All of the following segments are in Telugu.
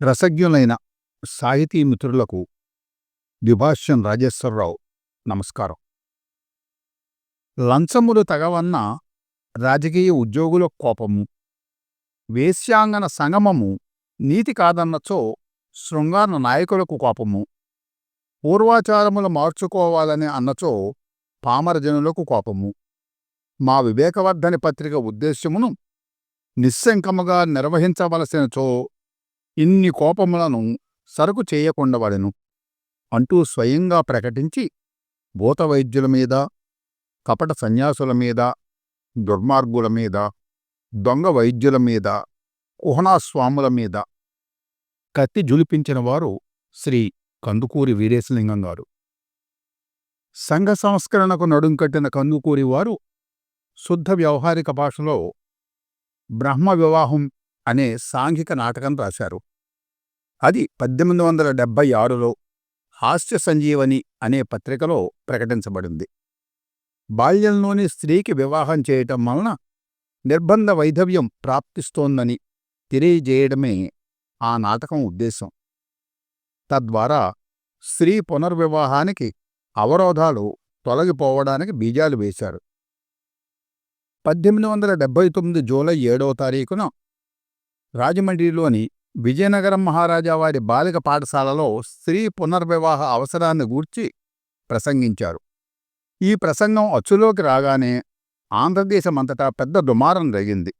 రసజ్ఞులైన సాహితీ మిత్రులకు ద్విభాష్యం రాజేశ్వరరావు నమస్కారం. లంచములు తగవన్న రాజకీయ ఉద్యోగుల కోపము వేశ్యాంగన సంగమము నీతి కాదన్నచో శృంగార నాయకులకు కోపము పూర్వాచారములు మార్చుకోవాలని అన్నచో పామరజనులకు కోపము. మా వివేకవర్ధని పత్రిక ఉద్దేశ్యమును నిస్సంకముగా నిర్వహించవలసినచో ఇన్ని కోపములను సరుకు చేయకుండవడెను అంటూ స్వయంగా ప్రకటించి భూతవైద్యుల మీద కపట సన్యాసుల మీద దుర్మార్గుల మీద దొంగ వైద్యుల మీద కుహనాస్వాముల మీద కత్తి జులిపించినవారు శ్రీ కందుకూరి వీరేశలింగం గారు. సంఘ సంస్కరణకు నడుం కట్టిన కందుకూరి వారు శుద్ధ వ్యవహారిక భాషలో బ్రహ్మ వివాహం అనే సాంఘిక నాటకం రాశారు. అది పద్దెనిమిది వందల డెబ్భై ఆరులో హాస్య సంజీవని అనే పత్రికలో ప్రకటించబడింది. బాల్యంలోని స్త్రీకి వివాహం చేయటం వలన నిర్బంధ వైధవ్యం ప్రాప్తిస్తోందని తెలియజేయడమే ఆ నాటకం ఉద్దేశం. తద్వారా స్త్రీ పునర్వివాహానికి అవరోధాలు తొలగిపోవడానికి బీజాలు వేశారు. పద్దెనిమిది వందల డెబ్బై తొమ్మిది జూలై ఏడవ తారీఖున రాజమండ్రిలోని విజయనగరం మహారాజా వారి బాలిక పాఠశాలలో స్త్రీ పునర్వివాహ అవసరాన్ని గూర్చి ప్రసంగించారు. ఈ ప్రసంగం అచ్చులోకి రాగానే ఆంధ్రదేశమంతటా పెద్ద దుమారం రేగింది.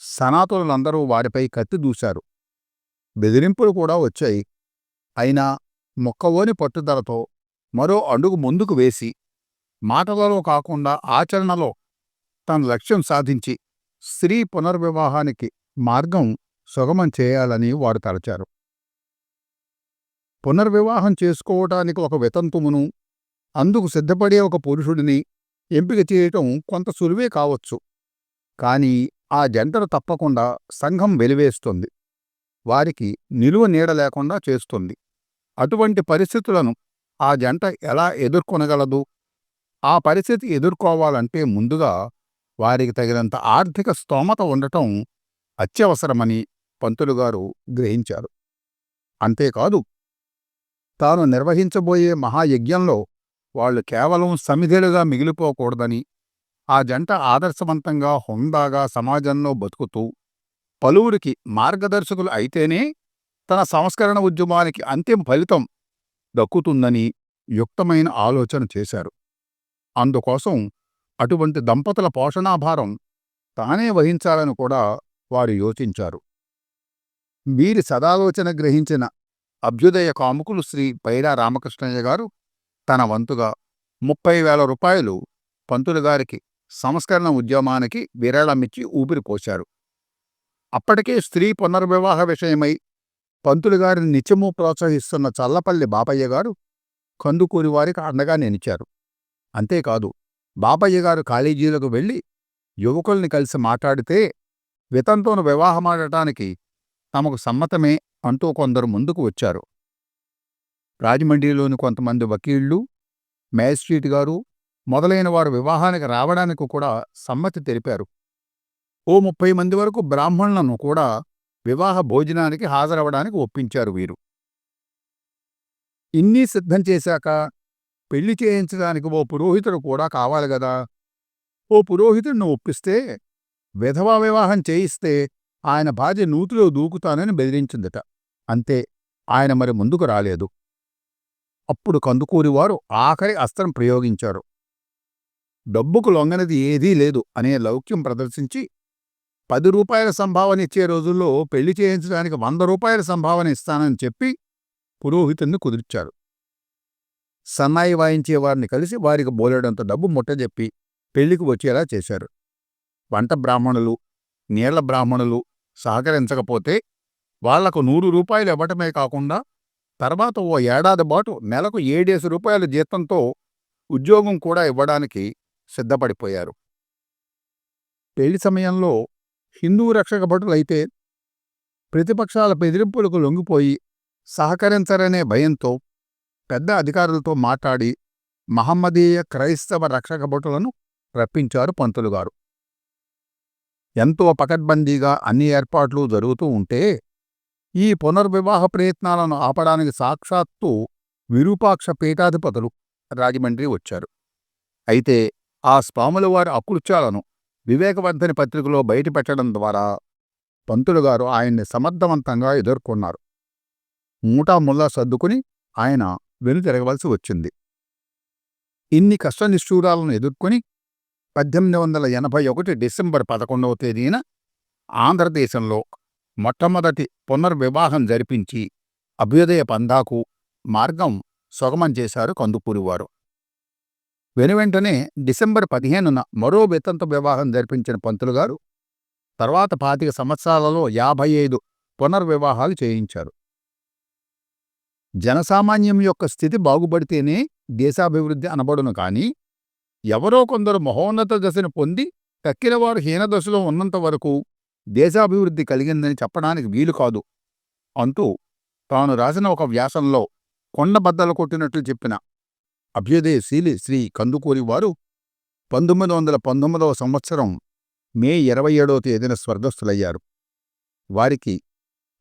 సనాతులందరూ వారిపై కత్తి దూశారు. బెదిరింపులు కూడా వచ్చాయి. అయినా మొక్కవోని పట్టుదలతో మరో అడుగు ముందుకు వేసి మాటలలో కాకుండా ఆచరణలో తన లక్ష్యం సాధించి స్త్రీ పునర్వివాహానికి మార్గం సుగమం చేయాలని వారు తలచారు. పునర్వివాహం చేసుకోవటానికి ఒక వితంతుమును అందుకు సిద్ధపడే ఒక పురుషుడిని ఎంపిక చేయటం కొంత సులువే కావచ్చు. కాని ఆ జంటను తప్పకుండా సంఘం వెలివేస్తుంది. వారికి నిలువ నీడ లేకుండా చేస్తుంది. అటువంటి పరిస్థితులను ఆ జంట ఎలా ఎదుర్కొనగలదు? ఆ పరిస్థితి ఎదుర్కోవాలంటే ముందుగా వారికి తగినంత ఆర్థిక స్తోమత ఉండటం అత్యవసరమని పంతులుగారు గ్రహించారు. అంతేకాదు తాను నిర్వహించబోయే మహాయజ్ఞంలో వాళ్ళు కేవలం సమిధులుగా మిగిలిపోకూడదని ఆ జంట ఆదర్శవంతంగా హుందాగా సమాజంలో బతుకుతూ పలువురికి మార్గదర్శకులు అయితేనే తన సంస్కరణ ఉద్యమానికి అంతిమ ఫలితం దక్కుతుందని యుక్తమైన ఆలోచన చేశారు. అందుకోసం అటువంటి దంపతుల పోషణాభారం తానే వహించాలని కూడా వారు యోచించారు. వీరి సదాలోచన గ్రహించిన అభ్యుదయ కాముకులు శ్రీ పైరా రామకృష్ణయ్య గారు తన వంతుగా ముప్పై వేల రూపాయలు పంతులుగారికి సంస్కరణ ఉద్యమానికి విరాళమిచ్చి ఊపిరిపోశారు అప్పటికే స్త్రీ పునర్వివాహ విషయమై పంతులుగారిని నిత్యము ప్రోత్సహిస్తున్న చల్లపల్లి బాపయ్య గారు కందుకూరి వారికి అండగా నిలిచారు. అంతేకాదు బాపయ్య గారు కాలేజీలకు వెళ్ళి యువకుల్ని కలిసి మాట్లాడితే వితంతోను వివాహమాడటానికి తమకు సమ్మతమే అంటూ కొందరు ముందుకు వచ్చారు. రాజమండ్రిలోని కొంతమంది వకీళ్ళు మ్యాజిస్ట్రేట్ గారు మొదలైన వారు వివాహానికి రావడానికి కూడా సమ్మతి తెలిపారు. ఓ ముప్పై మంది వరకు బ్రాహ్మణులను కూడా వివాహ భోజనానికి హాజరవడానికి ఒప్పించారు వీరు. ఇన్నీ సిద్ధం చేశాక పెళ్ళి చేయించడానికి ఓ పురోహితుడు కూడా కావాలి గదా? ఓ పురోహితుడిని ఒప్పిస్తే విధవా వివాహం చేయిస్తే ఆయన భార్య నూతిలో దూకుతానని బెదిరించిందట. అంతే ఆయన మరి ముందుకు రాలేదు. అప్పుడు కందుకూరివారు ఆఖరి అస్త్రం ప్రయోగించారు. డబ్బుకు లొంగనది ఏదీ లేదు అనే లౌక్యం ప్రదర్శించి పది రూపాయల సంభావన ఇచ్చే రోజుల్లో పెళ్ళి చేయించడానికి వంద రూపాయల సంభావన ఇస్తానని చెప్పి పురోహితుణ్ణి కుదిర్చారు. సన్నాయి వాయించే వారిని కలిసి వారికి బోలెడంత డబ్బు ముట్టజెప్పి పెళ్ళికి వచ్చేలా చేశారు. వంట బ్రాహ్మణులు నీళ్ళ బ్రాహ్మణులు సహకరించకపోతే వాళ్ళకు నూరు రూపాయలు ఇవ్వటమే కాకుండా తర్వాత ఓ ఏడాది పాటు నెలకు ఏడేసి రూపాయల జీతంతో ఉద్యోగం కూడా ఇవ్వడానికి సిద్ధపడిపోయారు. పెళ్ళి సమయంలో హిందూ రక్షక భటులైతే ప్రతిపక్షాల బెదిరింపులకు లొంగిపోయి సహకరించరనే భయంతో పెద్ద అధికారులతో మాట్లాడి మహమ్మదీయ క్రైస్తవ రక్షక భటులను రప్పించారు పంతులుగారు. ఎంతో పకడ్బందీగా అన్ని ఏర్పాట్లు జరుగుతూ ఉంటే ఈ పునర్వివాహ ప్రయత్నాలను ఆపడానికి సాక్షాత్తు విరూపాక్ష పీఠాధిపతులు రాజమండ్రి వచ్చారు. అయితే ఆ స్వాముల వారి అకృత్యాలను వివేకవర్ధని పత్రికలో బయటపెట్టడం ద్వారా పంతులు గారు ఆయన్ని సమర్థవంతంగా ఎదుర్కొన్నారు. మూటా ముల్లా సర్దుకుని ఆయన వెనుతిరగవలసి వచ్చింది. ఇన్ని కష్టనిష్ఠూరాలను ఎదుర్కొని పద్దెనిమిది వందల ఎనభై ఒకటి డిసెంబర్ పదకొండవ తేదీన ఆంధ్రదేశంలో మొట్టమొదటి పునర్వివాహం జరిపించి అభ్యుదయ పందాకు మార్గం సుగమం చేశారు కందుకూరివారు వెనువెంటనే డిసెంబర్ పదిహేనున మరో వితంత వివాహం జరిపించిన పంతులు గారు తర్వాత పాతిక సంవత్సరాలలో యాభై ఐదు పునర్వివాహాలు చేయించారు. జనసామాన్యం యొక్క స్థితి బాగుపడితేనే దేశాభివృద్ధి అనబడును కాని ఎవరో కొందరు మహోన్నత దశను పొంది తక్కినవారు హీనదశలో ఉన్నంత వరకు దేశాభివృద్ధి కలిగిందని చెప్పడానికి వీలు కాదు. అంటూ తాను రాసిన ఒక వ్యాసంలో కొండబద్దలు కొట్టినట్లు చెప్పిన అభ్యుదయశీలి శ్రీ కందుకూరి వారు పంతొమ్మిది వందల పంతొమ్మిదవ సంవత్సరం మే ఇరవై ఏడవ తేదీన స్వర్గస్థులయ్యారు. వారికి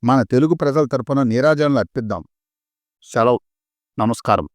మన తెలుగు ప్రజల తరపున నీరాజనలు అర్పిద్దాం. సెలవు. నమస్కారం.